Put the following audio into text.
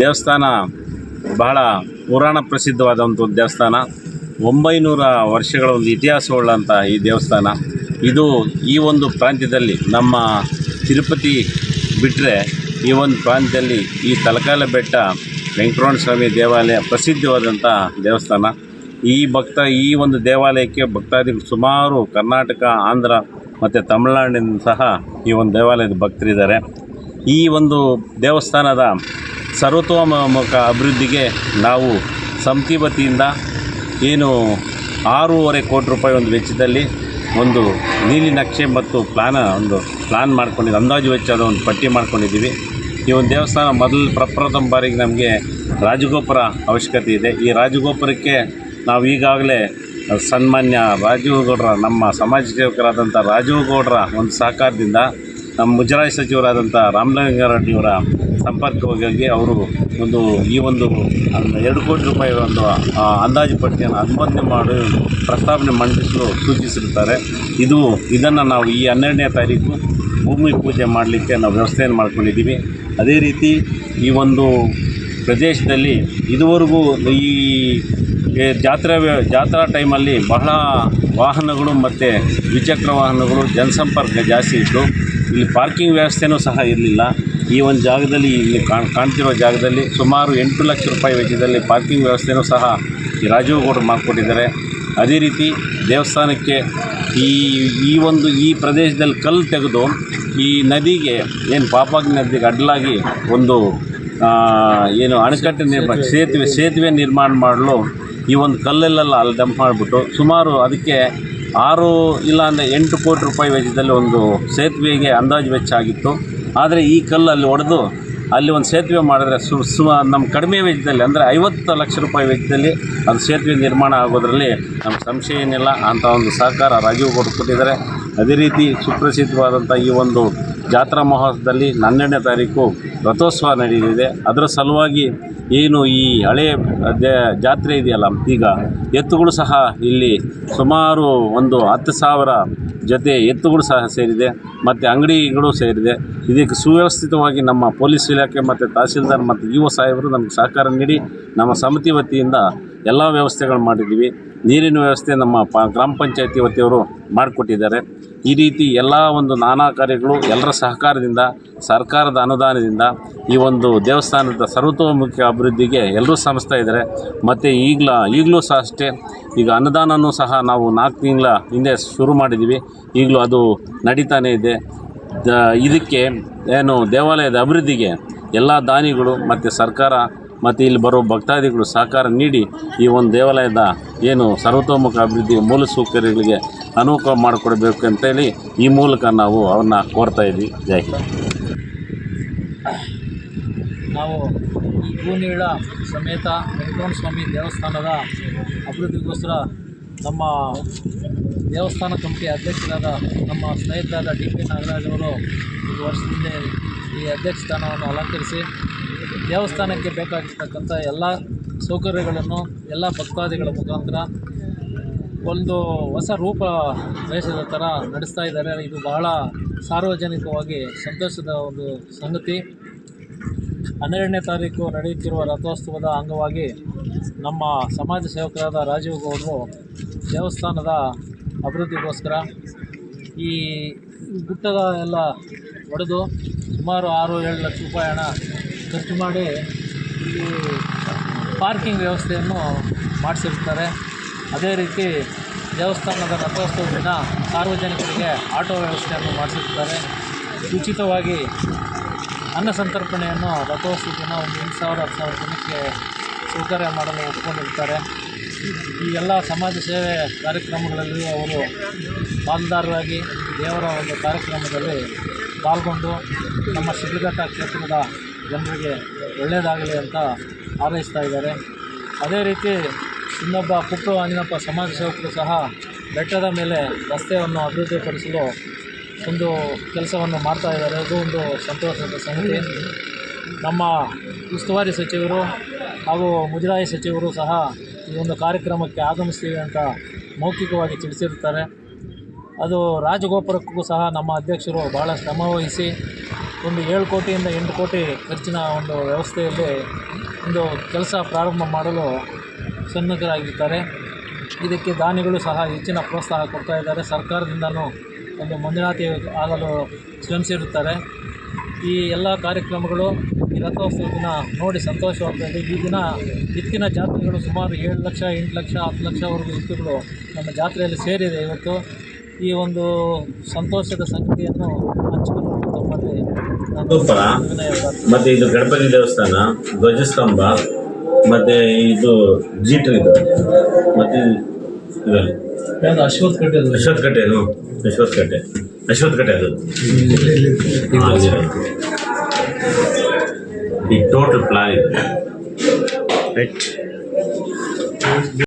ದೇವಸ್ಥಾನ ಬಹಳ ಪುರಾಣ ಪ್ರಸಿದ್ಧವಾದಂಥ ದೇವಸ್ಥಾನ. ಒಂಬೈನೂರ ವರ್ಷಗಳ ಒಂದು ಇತಿಹಾಸವುಳ್ಳಂಥ ಈ ದೇವಸ್ಥಾನ. ಇದು ಈ ಒಂದು ಪ್ರಾಂತ್ಯದಲ್ಲಿ ನಮ್ಮ ತಿರುಪತಿ ಬಿಟ್ಟರೆ ಈ ಒಂದು ಪ್ರಾಂತ್ಯದಲ್ಲಿ ಈ ತಲಕಾಲ ಬೆಟ್ಟ ವೆಂಕಟರಮಣ ಸ್ವಾಮಿ ದೇವಾಲಯ ಪ್ರಸಿದ್ಧವಾದಂಥ ದೇವಸ್ಥಾನ. ಈ ಭಕ್ತ, ಈ ಒಂದು ದೇವಾಲಯಕ್ಕೆ ಭಕ್ತಾದಿಗಳು ಸುಮಾರು ಕರ್ನಾಟಕ, ಆಂಧ್ರ ಮತ್ತು ತಮಿಳುನಾಡಿನ ಸಹ ಈ ಒಂದು ದೇವಾಲಯದ ಭಕ್ತರಿದ್ದಾರೆ. ಈ ಒಂದು ದೇವಸ್ಥಾನದ ಸರ್ವತೋಮುಖ ಅಭಿವೃದ್ಧಿಗೆ ನಾವು ಸಮಿತಿ ವತಿಯಿಂದ ಏನು ಆರೂವರೆ ಕೋಟಿ ರೂಪಾಯಿ ಒಂದು ವೆಚ್ಚದಲ್ಲಿ ಒಂದು ನೀಲಿ ನಕ್ಷೆ ಮತ್ತು ಪ್ಲಾನ, ಒಂದು ಪ್ಲಾನ್ ಮಾಡ್ಕೊಂಡಿದ್ದು ಅಂದಾಜು ವೆಚ್ಚದ ಒಂದು ಪಟ್ಟಿ ಮಾಡ್ಕೊಂಡಿದ್ದೀವಿ. ಈ ಒಂದು ದೇವಸ್ಥಾನ ಮೊದಲು ಪ್ರಪ್ರಥಮ ಬಾರಿಗೆ ನಮಗೆ ರಾಜಗೋಪುರ ಅವಶ್ಯಕತೆ ಇದೆ. ಈ ರಾಜಗೋಪುರಕ್ಕೆ ನಾವು ಈಗಾಗಲೇ ಸನ್ಮಾನ್ಯ ರಾಜೀವ್ ಗೌಡ್ರ ನಮ್ಮ ಸಮಾಜ ಸೇವಕರಾದಂಥ ರಾಜೀವ್ ಗೌಡ್ರ ಒಂದು ಸಹಕಾರದಿಂದ, ನಮ್ಮ ಮುಜರಾಯಿ ಸಚಿವರಾದಂಥ ರಾಮಲಿಂಗಾರೆಡ್ಡಿಯವರ ಸಂಪರ್ಕವಾಗಿ ಅವರು ಒಂದು ಈ ಒಂದು ಎರಡು ಕೋಟಿ ರೂಪಾಯಿ ಒಂದು ಅಂದಾಜು ಪಟ್ಟಿಯನ್ನು ಅನುಮೋದನೆ ಮಾಡಿ ಪ್ರಸ್ತಾವನೆ ಮಂಡಿಸಲು ಸೂಚಿಸಿರ್ತಾರೆ ಇದು, ಇದನ್ನು ನಾವು ಈ ಹನ್ನೆರಡನೇ ತಾರೀಕು ಭೂಮಿ ಪೂಜೆ ಮಾಡಲಿಕ್ಕೆ ನಾವು ವ್ಯವಸ್ಥೆಯನ್ನು ಮಾಡ್ಕೊಂಡಿದ್ದೀವಿ. ಅದೇ ರೀತಿ ಈ ಒಂದು ಪ್ರದೇಶದಲ್ಲಿ ಇದುವರೆಗೂ ಈ ಜಾತ್ರಾ ಜಾತ್ರಾ ಟೈಮಲ್ಲಿ ಬಹಳ ವಾಹನಗಳು ಮತ್ತು ದ್ವಿಚಕ್ರ ವಾಹನಗಳು ಜನಸಂಪರ್ಕ ಜಾಸ್ತಿ ಇತ್ತು. ಇಲ್ಲಿ ಪಾರ್ಕಿಂಗ್ ವ್ಯವಸ್ಥೆನೂ ಸಹ ಇರಲಿಲ್ಲ. ಈ ಒಂದು ಜಾಗದಲ್ಲಿ ಇಲ್ಲಿ ಕಾಣ್, ಕಾಣ್ತಿರೋ ಜಾಗದಲ್ಲಿ ಸುಮಾರು ಎಂಟು ಲಕ್ಷ ರೂಪಾಯಿ ವೆಚ್ಚದಲ್ಲಿ ಪಾರ್ಕಿಂಗ್ ವ್ಯವಸ್ಥೆಯೂ ಸಹ ಈ ರಾಜೀವ್ ಗೌಡರು ಮಾಡಿಕೊಟ್ಟಿದ್ದಾರೆ. ಅದೇ ರೀತಿ ದೇವಸ್ಥಾನಕ್ಕೆ ಈ ಈ ಒಂದು, ಈ ಪ್ರದೇಶದಲ್ಲಿ ಕಲ್ಲು ತೆಗೆದು ಈ ನದಿಗೆ, ಏನು ಪಾಪಾಗಿ ನದಿಗೆ ಅಡ್ಡಲಾಗಿ ಒಂದು ಏನು ಅಣೆಕಟ್ಟೆ ನಿರ್ಮಾಣ, ಸೇತುವೆ ಸೇತುವೆ ನಿರ್ಮಾಣ ಮಾಡಲು ಈ ಒಂದು ಕಲ್ಲಲ್ಲೆಲ್ಲ ಅಲ್ಲಿ ಡಂಪ್ ಮಾಡಿಬಿಟ್ಟು ಸುಮಾರು ಅದಕ್ಕೆ ಆರು, ಇಲ್ಲ ಅಂದರೆ ಎಂಟು ಕೋಟಿ ರೂಪಾಯಿ ವೆಚ್ಚದಲ್ಲಿ ಒಂದು ಸೇತುವೆಗೆ ಅಂದಾಜು ವೆಚ್ಚ ಆಗಿತ್ತು. ಆದರೆ ಈ ಕಲ್ಲು ಅಲ್ಲಿ ಒಡೆದು ಅಲ್ಲಿ ಒಂದು ಸೇತುವೆ ಮಾಡಿದ್ರೆ ಸು ಸು ನಮ್ಮ ಕಡಿಮೆ ವೆಚ್ಚದಲ್ಲಿ, ಅಂದರೆ ಐವತ್ತು ಲಕ್ಷ ರೂಪಾಯಿ ವೆಚ್ಚದಲ್ಲಿ ಅದು ಸೇತುವೆ ನಿರ್ಮಾಣ ಆಗೋದರಲ್ಲಿ ನಮ್ಮ ಸಂಶಯ ಏನಿಲ್ಲ. ಅಂಥ ಒಂದು ಸಹಕಾರ ರಾಜೀವ್ ಗೌಡ ಕೊಟ್ಟಿದ್ದಾರೆ. ಅದೇ ರೀತಿ ಸುಪ್ರಸಿದ್ಧವಾದಂಥ ಈ ಒಂದು ಜಾತ್ರಾ ಮಹೋತ್ಸವದಲ್ಲಿ ಹನ್ನೆರಡನೇ ತಾರೀಕು ರಥೋತ್ಸವ ನಡೆಯಲಿದೆ. ಅದರ ಸಲುವಾಗಿ ಏನು ಈ ಹಳೆಯ ಜಾತ್ರೆ ಇದೆಯಲ್ಲ, ಈಗ ಎತ್ತುಗಳು ಸಹ ಇಲ್ಲಿ ಸುಮಾರು ಒಂದು ಹತ್ತು ಸಾವಿರ ಜೊತೆ ಎತ್ತುಗಳು ಸಹ ಸೇರಿದೆ, ಮತ್ತು ಅಂಗಡಿಗಳು ಸೇರಿದೆ. ಇದಕ್ಕೆ ಸುವ್ಯವಸ್ಥಿತವಾಗಿ ನಮ್ಮ ಪೊಲೀಸ್ ಇಲಾಖೆ ಮತ್ತು ತಹಸೀಲ್ದಾರ್ ಮತ್ತು ಇ ಒ ಸಾಹೇಬರು ನಮಗೆ ಸಹಕಾರ ನೀಡಿ, ನಮ್ಮ ಸಮಿತಿ ವತಿಯಿಂದ ಎಲ್ಲ ವ್ಯವಸ್ಥೆಗಳು ಮಾಡಿದ್ದೀವಿ. ನೀರಿನ ವ್ಯವಸ್ಥೆ ನಮ್ಮ ಪ, ಗ್ರಾಮ ಪಂಚಾಯತಿ ವತಿಯವರು ಮಾಡಿಕೊಟ್ಟಿದ್ದಾರೆ. ಈ ರೀತಿ ಎಲ್ಲ ಒಂದು ನಾನಾ ಕಾರ್ಯಗಳು ಎಲ್ಲರ ಸಹಕಾರದಿಂದ ಸರ್ಕಾರದ ಅನುದಾನದಿಂದ ಈ ಒಂದು ದೇವಸ್ಥಾನದ ಸರ್ವತೋಮುಖ ಅಭಿವೃದ್ಧಿಗೆ ಎಲ್ಲರೂ ಶ್ರಮಿಸ್ತಾ ಇದ್ದಾರೆ. ಮತ್ತು ಈಗಲ, ಈಗಲೂ ಸಹ ಅಷ್ಟೇ, ಈಗ ಅನುದಾನವೂ ಸಹ ನಾವು ನಾಲ್ಕು ತಿಂಗಳ ಹಿಂದೆ ಶುರು ಮಾಡಿದ್ದೀವಿ. ಈಗಲೂ ಅದು ನಡೀತಾನೆ ಇದೆ. ಇದಕ್ಕೆ ಏನು ದೇವಾಲಯದ ಅಭಿವೃದ್ಧಿಗೆ ಎಲ್ಲ ದಾನಿಗಳು ಮತ್ತು ಸರ್ಕಾರ ಮತ್ತು ಇಲ್ಲಿ ಬರೋ ಭಕ್ತಾದಿಗಳು ಸಹಕಾರ ನೀಡಿ ಈ ಒಂದು ದೇವಾಲಯದ ಏನು ಸರ್ವತೋಮುಖ ಅಭಿವೃದ್ಧಿ ಮೂಲಸೌಕರ್ಯಗಳಿಗೆ ಅನುಕೂಲ ಮಾಡಿಕೊಡ್ಬೇಕು ಅಂತೇಳಿ ಈ ಮೂಲಕ ನಾವು ಅವನ್ನ ಕೋರ್ತಾ ಇದ್ವಿ. ಜೈ ನಾವು ಈ ಸಮೇತ ವೆಂಕಟರಮಣ ಸ್ವಾಮಿ ದೇವಸ್ಥಾನದ ಅಭಿವೃದ್ಧಿಗೋಸ್ಕರ ನಮ್ಮ ದೇವಸ್ಥಾನ ಕಮಿಟಿ ಅಧ್ಯಕ್ಷರಾದ ನಮ್ಮ ಸ್ನೇಹಿತರಾದ ಡಿ ಕೆ ನಾಗರಾಜ್ ಅವರು ಒಂದು ವರ್ಷದಿಂದ ಈ ಅಧ್ಯಕ್ಷ ಸ್ಥಾನವನ್ನು ಅಲಂಕರಿಸಿ ದೇವಸ್ಥಾನಕ್ಕೆ ಬೇಕಾಗಿರ್ತಕ್ಕಂಥ ಎಲ್ಲ ಸೌಕರ್ಯಗಳನ್ನು ಎಲ್ಲ ಭಕ್ತಾದಿಗಳ ಮುಖಾಂತರ ಒಂದು ಹೊಸ ರೂಪ ದೇಶದ ಥರ ನಡೆಸ್ತಾ ಇದ್ದಾರೆ. ಇದು ಬಹಳ ಸಾರ್ವಜನಿಕವಾಗಿ ಸಂತೋಷದ ಒಂದು ಸಂಗತಿ. ಹನ್ನೆರಡನೇ ತಾರೀಕು ನಡೆಯುತ್ತಿರುವ ರಥೋತ್ಸವದ ಅಂಗವಾಗಿ ನಮ್ಮ ಸಮಾಜ ಸೇವಕರಾದ ರಾಜೀವ್ ಗೌಡರು ದೇವಸ್ಥಾನದ ಅಭಿವೃದ್ಧಿಗೋಸ್ಕರ ಈ ಗುಟ್ಟದ ಎಲ್ಲ ಒಡೆದು ಸುಮಾರು ಆರು ಏಳು ಲಕ್ಷ ರೂಪಾಯಿ ಹಣ ಖರ್ಚು ಮಾಡಿ ಇಲ್ಲಿ ಪಾರ್ಕಿಂಗ್ ವ್ಯವಸ್ಥೆಯನ್ನು ಮಾಡಿಸಿರ್ತಾರೆ. ಅದೇ ರೀತಿ ದೇವಸ್ಥಾನದ ರಥೋತ್ಸವ ದಿನ ಸಾರ್ವಜನಿಕರಿಗೆ ಆಟೋ ವ್ಯವಸ್ಥೆಯನ್ನು ಮಾಡಿಸಿರ್ತಾರೆ ಉಚಿತವಾಗಿ ಅನ್ನ ಸಂತರ್ಪಣೆಯನ್ನು ರಥೋತ್ಸವ ದಿನ ಒಂದು ಎಂಟು ಸಾವಿರ, ಹತ್ತು ಸಾವಿರ ಜನಕ್ಕೆ ಸೌಕರ್ಯ ಮಾಡಲು ಒಪ್ಕೊಂಡಿರ್ತಾರೆ. ಈ ಎಲ್ಲ ಸಮಾಜ ಸೇವೆ ಕಾರ್ಯಕ್ರಮಗಳಲ್ಲಿ ಅವರು ಪಾಲ್ದಾರರಾಗಿ ದೇವರ ಒಂದು ಕಾರ್ಯಕ್ರಮದಲ್ಲಿ ಪಾಲ್ಗೊಂಡು ನಮ್ಮ ಶಿಡ್ಲಘಟ್ಟ ಕ್ಷೇತ್ರದ ಜನರಿಗೆ ಒಳ್ಳೆಯದಾಗಲಿ ಅಂತ ಹಾರೈಸ್ತಾ ಇದ್ದಾರೆ. ಅದೇ ರೀತಿ ಇನ್ನೊಬ್ಬ ಪುಟ್ಟು ಆಂಜನಪ್ಪ ಸಮಾಜ ಸೇವಕರು ಸಹ ಬೆಟ್ಟದ ಮೇಲೆ ರಸ್ತೆಯನ್ನು ಅಭಿವೃದ್ಧಿಪಡಿಸಲು ಒಂದು ಕೆಲಸವನ್ನು ಮಾಡ್ತಾ ಇದ್ದಾರೆ. ಅದು ಒಂದು ಸಂತೋಷದ ಸಂಗತಿ. ನಮ್ಮ ಉಸ್ತುವಾರಿ ಸಚಿವರು ಹಾಗೂ ಮುಜರಾಯಿ ಸಚಿವರು ಸಹ ಈ ಒಂದು ಕಾರ್ಯಕ್ರಮಕ್ಕೆ ಆಗಮಿಸ್ತೀವಿ ಅಂತ ಮೌಖಿಕವಾಗಿ ತಿಳಿಸಿರ್ತಾರೆ ಅದು ರಾಜಗೋಪುರಕ್ಕೂ ಸಹ ನಮ್ಮ ಅಧ್ಯಕ್ಷರು ಭಾಳ ಶ್ರಮ ವಹಿಸಿ ಒಂದು ಏಳು ಕೋಟಿಯಿಂದ ಎಂಟು ಕೋಟಿ ಖರ್ಚಿನ ಒಂದು ವ್ಯವಸ್ಥೆಯಲ್ಲಿ ಒಂದು ಕೆಲಸ ಪ್ರಾರಂಭ ಮಾಡಲು ಸನ್ನದ್ಧರಾಗಿರ್ತಾರೆ ಇದಕ್ಕೆ ದಾನಿಗಳು ಸಹ ಹೆಚ್ಚಿನ ಪ್ರೋತ್ಸಾಹ ಕೊಡ್ತಾ ಇದ್ದಾರೆ. ಸರ್ಕಾರದಿಂದಲೂ ಒಂದು ಮಂಜೂರಾತಿ ಆಗಲು ಶ್ರಮಿಸಿರುತ್ತಾರೆ ಈ ಎಲ್ಲ ಕಾರ್ಯಕ್ರಮಗಳು ಈ ರಥೋತ್ಸವ ದಿನ ನೋಡಿ ಸಂತೋಷವಾಗ್ತದೆ. ಈ ದಿನ ಇತ್ತಿನ ಜಾತ್ರೆಗಳು ಸುಮಾರು ಏಳು ಲಕ್ಷ ಎಂಟು ಲಕ್ಷ ಹತ್ತು ಲಕ್ಷವರೆಗೂ ಇತ್ತುಗಳು ನಮ್ಮ ಜಾತ್ರೆಯಲ್ಲಿ ಸೇರಿದೆ ಇವತ್ತು. ಈ ಒಂದು ಸಂತೋಷದ ಸಂಗತಿಯನ್ನು ಹಂಚಿಕೊಂಡು ತಮ್ಮಲ್ಲಿ ಮತ್ತು ಇದು ಗಣಪತಿ ದೇವಸ್ಥಾನ ಧ್ವಜಸ್ತಂಭ. ಮತ್ತು ಇದು ಜೀಟ್ರ್ ಇದು. ಮತ್ತೆ ಇದರಲ್ಲಿ? ಯಾವುದು ಅಶ್ವತ್ಥ ಕಟ್ಟೆ ಅಶ್ವತ್ಥ ಕಟ್ಟೆ ಅದು. ಕಟ್ಟೆ. ಕಟ್ಟೆ ಅದು. ಈ ಟೋಟಲ್ ಪ್ಲಾನ್ ಇದೆ ರೈಟ್